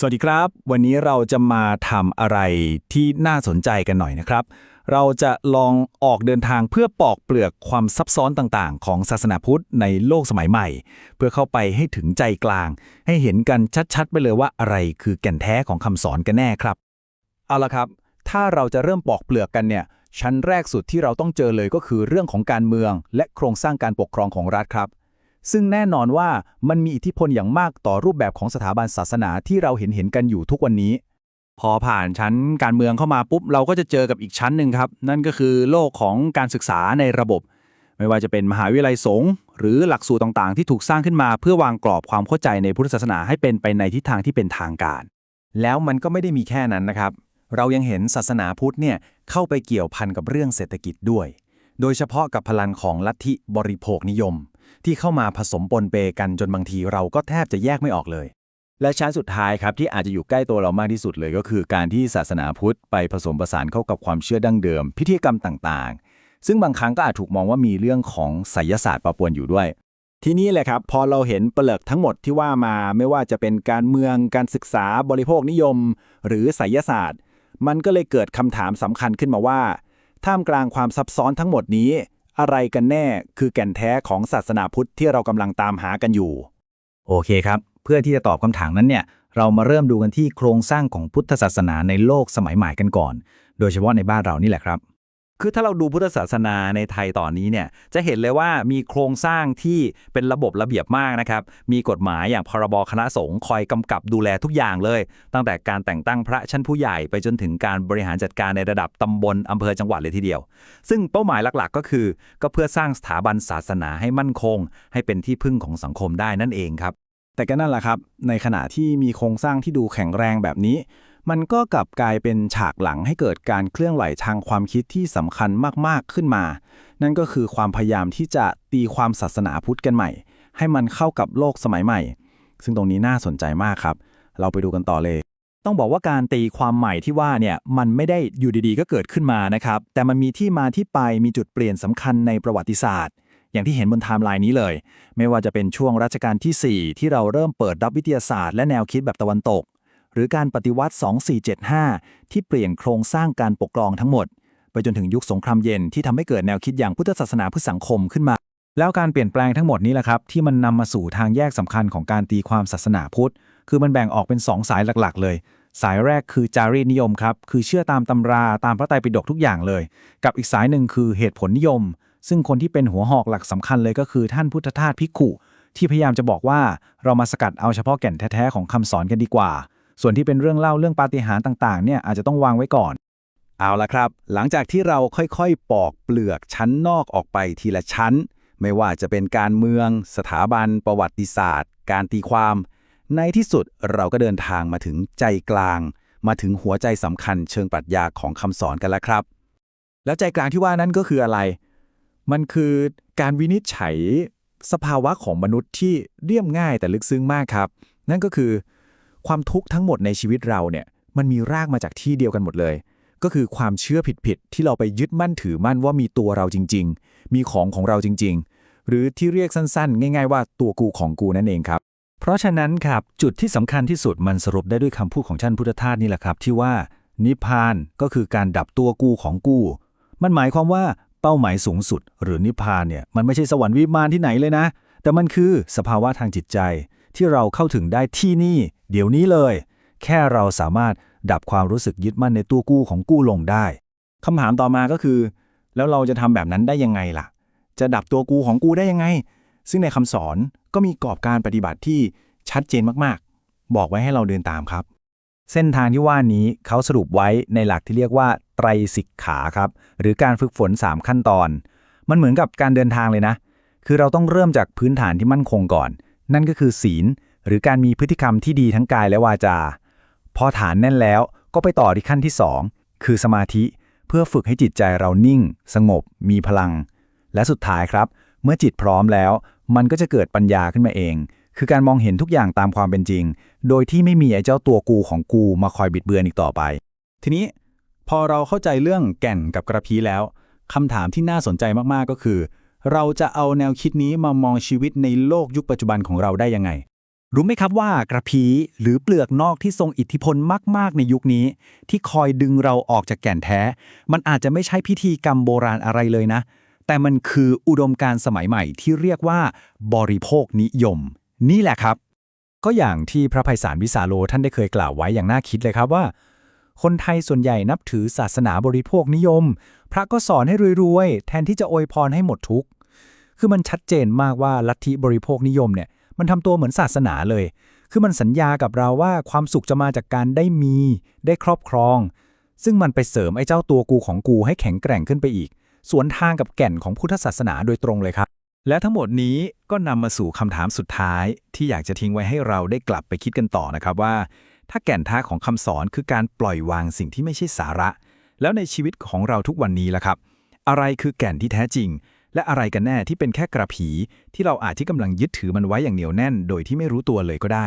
สวัสดีครับ วันนี้เราจะมาทำอะไรที่น่าสนใจกันหน่อยนะครับ เราจะลองออกเดินทางเพื่อปอกเปลือกความซับซ้อนต่างๆ ของศาสนาพุทธในโลกสมัยใหม่ เพื่อเข้าไปให้ถึงใจกลาง ให้เห็นกันชัดๆ ไปเลยว่าอะไรคือแก่นแท้ของคำสอนกันแน่ครับ เอาละครับ ถ้าเราจะเริ่มปอกเปลือกกันเนี่ย ชั้นแรกสุดที่เราต้องเจอเลยก็คือเรื่องของการเมือง และโครงสร้างการปกครองของรัฐครับ ซึ่งแน่นอนว่ามันมีอิทธิพลอย่างมากต่อรูปแบบของสถาบันศาสนาที่เราเห็นเห็นๆกันอยู่ทุกวันนี้ พอผ่านชั้นการเมืองเข้ามาปุ๊บ เราก็จะเจอกับอีกชั้นหนึ่งครับ นั่นก็คือโลกของการศึกษาในระบบ ไม่ว่าจะเป็นมหาวิทยาลัยสงฆ์หรือหลักสูตรต่างๆ ที่ถูกสร้างขึ้นมา เพื่อวางกรอบความเข้าใจในพุทธศาสนาให้เป็นไปในทิศทางที่เป็นทางการ แล้วมันก็ไม่ได้มีแค่นั้นนะครับ เรายังเห็นศาสนาพุทธเนี่ยเข้าไปเกี่ยวพันกับเรื่องเศรษฐกิจด้วย โดยเฉพาะกับพลังของลัทธิบริโภคนิยม ที่เข้ามาผสมปนเปกันจนบางทีเราก็แทบจะแยกไม่ออกเลย และชั้นสุดท้ายครับที่อาจจะอยู่ใกล้ตัวเรามากที่สุดเลย ก็คือการที่ศาสนาพุทธไปผสมผสานเข้ากับความเชื่อดั้งเดิม พิธีกรรมต่างๆ ซึ่งบางครั้งก็อาจถูกมองว่ามีเรื่องของไสยศาสตร์ปะปนอยู่ด้วยทีนี้แหละครับ พอเราเห็นเปลือกทั้งหมดที่ว่ามาไม่ว่าจะเป็นการเมืองการศึกษาบริโภคนิยม หรือไสยศาสตร์ มันก็เลยเกิดคำถามสำคัญขึ้นมาว่า ท่ามกลางความซับซ้อนทั้งหมดนี้ อะไรกันแน่คือแก่นแท้ของศาสนาพุทธที่เรากำลังตามหากันอยู่ โอเคครับ เพื่อที่จะตอบคำถามนั้นเนี่ย เรามาเริ่มดูกันที่โครงสร้างของพุทธศาสนาในโลกสมัยใหม่กันก่อน โดยเฉพาะในบ้านเรานี่แหละครับ คือถ้าเราดูพุทธศาสนาในไทยตอนนี้เนี่ยจะเห็นเลยว่ามีโครงสร้างที่เป็นระบบระเบียบมากนะครับ มีกฎหมายอย่างพรบคณะสงฆ์คอยกำกับดูแลทุกอย่างเลย ตั้งแต่การแต่งตั้งพระชั้นผู้ใหญ่ไปจนถึงการบริหารจัดการในระดับตำบลอำเภอจังหวัดเลยทีเดียว ซึ่งเป้าหมายหลักๆ ก็คือ ก็เพื่อสร้างสถาบันศาสนาให้มั่นคง ให้เป็นที่พึ่งของสังคมได้นั่นเองครับแต่ก็นั่นแหละครับ ในขณะที่มีโครงสร้างที่ดูแข็งแรงแบบนี้ มันก็กลับกลายเป็นฉากหลังให้เกิดการเคลื่อนไหวทางความคิดที่สำคัญมากๆขึ้นมา นั่นก็คือความพยายามที่จะตีความศาสนาพุทธกันใหม่ ให้มันเข้ากับโลกสมัยใหม่ ซึ่งตรงนี้น่าสนใจมากครับ เราไปดูกันต่อเลย ต้องบอกว่าการตีความใหม่ที่ว่าเนี่ยมันไม่ได้อยู่ดีๆ ก็เกิดขึ้นมานะครับ แต่มันมีที่มาที่ไปมีจุดเปลี่ยนสำคัญในประวัติศาสตร์อย่างที่เห็นบนไทม์ไลน์นี้เลย ไม่ว่าจะเป็นช่วงรัชกาลที่ 4 ที่เราเริ่มเปิดรับวิทยาศาสตร์และแนวคิดแบบตะวันตก หรือการปฏิวัติ 2475 ที่เปลี่ยนโครงสร้างการปกครองทั้งหมด ไปจนถึงยุคสงครามเย็นที่ทำให้เกิดแนวคิดอย่างพุทธศาสนาเพื่อสังคมขึ้นมา แล้วการเปลี่ยนแปลงทั้งหมดนี้แหละครับ ที่มันนำมาสู่ทางแยกสำคัญของการตีความศาสนาพุทธ คือมันแบ่งออกเป็น 2 สายหลักๆ เลย สายแรกคือจารีตนิยมครับคือเชื่อตามตำราตามพระไตรปิฎกทุกอย่างเลย กับอีกสายหนึ่งคือเหตุผลนิยม ซึ่งคนที่เป็นหัวหอกหลักสำคัญเลยก็คือท่านพุทธทาสภิกขุที่พยายามจะบอกว่าเรามาสกัดเอาเฉพาะแก่นแท้ๆของคำสอนกันดีกว่า ส่วนที่เป็นเรื่องเล่าเรื่องปาฏิหาริย์ต่างๆเนี่ยอาจจะต้องวางไว้ก่อน เอาละครับ หลังจากที่เราค่อยๆ ปอกเปลือกชั้นนอกออกไปทีละชั้น ไม่ว่าจะเป็นการเมือง สถาบัน ประวัติศาสตร์ การตีความ ในที่สุดเราก็เดินทางมาถึงใจกลาง มาถึงหัวใจสำคัญเชิงปรัชญาของคำสอนกันแล้วครับ แล้วใจกลางที่ว่านั้นก็คืออะไร มันคือการวินิจฉัยสภาวะของมนุษย์ที่เรียบง่ายแต่ลึกซึ้งมากครับ นั่นก็คือ ความทุกข์ทั้งหมดในชีวิตเราเนี่ยมันมีรากมาจากที่เดียวกันหมดเลย ก็คือความเชื่อผิดๆที่เราไปยึดมั่นถือมั่นว่ามีตัวเราจริง ๆ มีของของเราจริง ๆ หรือที่เรียกสั้นๆ ง่าย ๆ ว่าตัวกูของกูนั่นเองครับ เพราะฉะนั้นครับจุดที่สำคัญที่สุดมันสรุปได้ด้วยคำพูดของท่านพุทธทาสนี่แหละครับที่ว่านิพพานก็คือการดับตัวกูของกู มันหมายความว่าเป้าหมายสูงสุด หรือนิพพานเนี่ยมันไม่ใช่สวรรค์วิมานที่ไหนเลยนะ แต่มันคือสภาวะทางจิตใจที่เราเข้าถึงได้ที่นี่ เดี๋ยวนี้เลย แค่เราสามารถดับความรู้สึกยึดมั่นในตัวกู้ของกู้ลงได้คำถามต่อมาก็คือ แล้วเราจะทำแบบนั้นได้ยังไงล่ะ จะดับตัวกูของกูได้ยังไง ซึ่งในคำสอนก็มีกรอบการปฏิบัติที่ชัดเจนมากๆ บอกไว้ให้เราเดินตามครับ เส้นทางที่ว่านี้เขาสรุปไว้ในหลักที่เรียกว่าไตรสิกขาครับ หรือการฝึกฝน 3 ขั้นตอน มันเหมือนกับการเดินทางเลยนะ คือเราต้องเริ่มจากพื้นฐานที่มั่นคงก่อน นั่นก็คือศีล หรือการมีพฤติกรรมที่ดีทั้งกายและวาจา พอฐานแน่นแล้วก็ไปต่อที่ขั้นที่ 2 คือสมาธิเพื่อฝึกให้จิตใจเรานิ่ง สงบ มีพลัง และสุดท้ายครับ เมื่อจิตพร้อมแล้ว มันก็จะเกิดปัญญาขึ้นมาเอง คือการมองเห็นทุกอย่างตามความเป็นจริง โดยที่ไม่มีไอ้เจ้าตัวกูของกูมาคอยบิดเบือนอีกต่อไป ทีนี้พอเราเข้าใจเรื่องแก่นกับกระพีแล้วคำถามที่น่าสนใจมากๆก็คือ เราจะเอาแนวคิดนี้มามองชีวิตในโลกยุคปัจจุบันของเราได้ยังไง รู้ไหมครับว่ากระพี้หรือเปลือกนอกที่ทรงอิทธิพลมาก ๆ ในยุคนี้ ที่คอยดึงเราออกจากแก่นแท้ มันอาจจะไม่ใช่พิธีกรรมโบราณอะไรเลยนะ แต่มันคืออุดมการณ์สมัยใหม่ที่เรียกว่า บริโภคนิยม นี่แหละครับ ก็อย่างที่พระไพศาลวิสาโลท่านได้เคยกล่าวไว้อย่างน่าคิดเลยครับว่า คนไทยส่วนใหญ่นับถือศาสนาบริโภคนิยม พระก็สอนให้รวยๆแทนที่จะอวยพรให้หมดทุกข์คือมันชัดเจนมากว่าลัทธิบริโภคนิยมเนี่ย มันทำตัวเหมือนศาสนาเลย คือมันสัญญากับเราว่าความสุขจะมาจากการได้มี ได้ครอบครอง ซึ่งมันไปเสริมไอ้เจ้าตัวกูของกูให้แข็งแกร่งขึ้นไปอีก สวนทางกับแก่นของพุทธศาสนาโดยตรงเลยครับ และทั้งหมดนี้ก็นำมาสู่คำถามสุดท้าย ที่อยากจะทิ้งไว้ให้เราได้กลับไปคิดกันต่อนะครับว่า ถ้าแก่นแท้ของคำสอนคือการปล่อยวางสิ่งที่ไม่ใช่สาระ แล้วในชีวิตของเราทุกวันนี้ล่ะครับ อะไรคือแก่นที่แท้จริง และอะไรกันแน่ที่เป็นแค่กระผี ที่เราอาจที่กำลังยึดถือมันไว้อย่างเหนียวแน่น โดยที่ไม่รู้ตัวเลยก็ได้